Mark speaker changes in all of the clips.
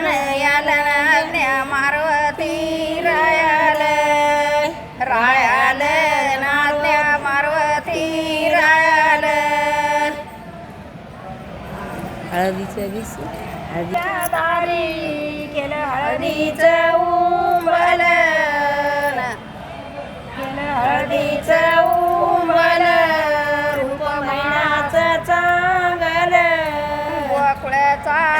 Speaker 1: याल नागण्या मारवती
Speaker 2: रायाल रायाल नागण्या मारवती रायाल हळदीचं केलं हळदीचं उंबल हळदीचं उंबल चांगलं वाकड्याचा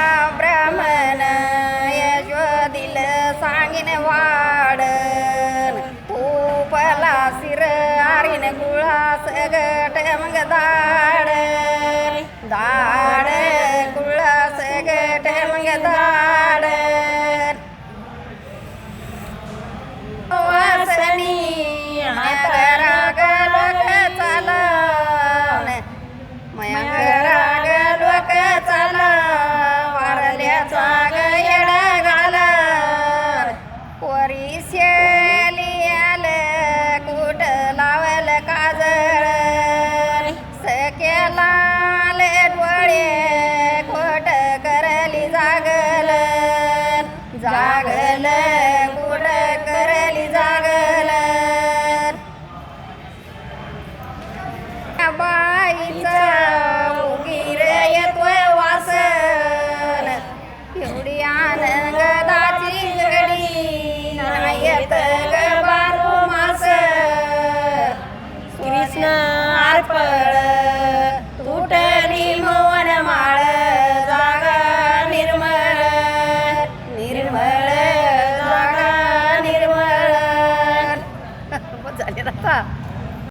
Speaker 2: पोरी शेलियाल कुठ लावल काजळ? सकेला डोळे खोट करली जागल. जागल कुठ करली जागल?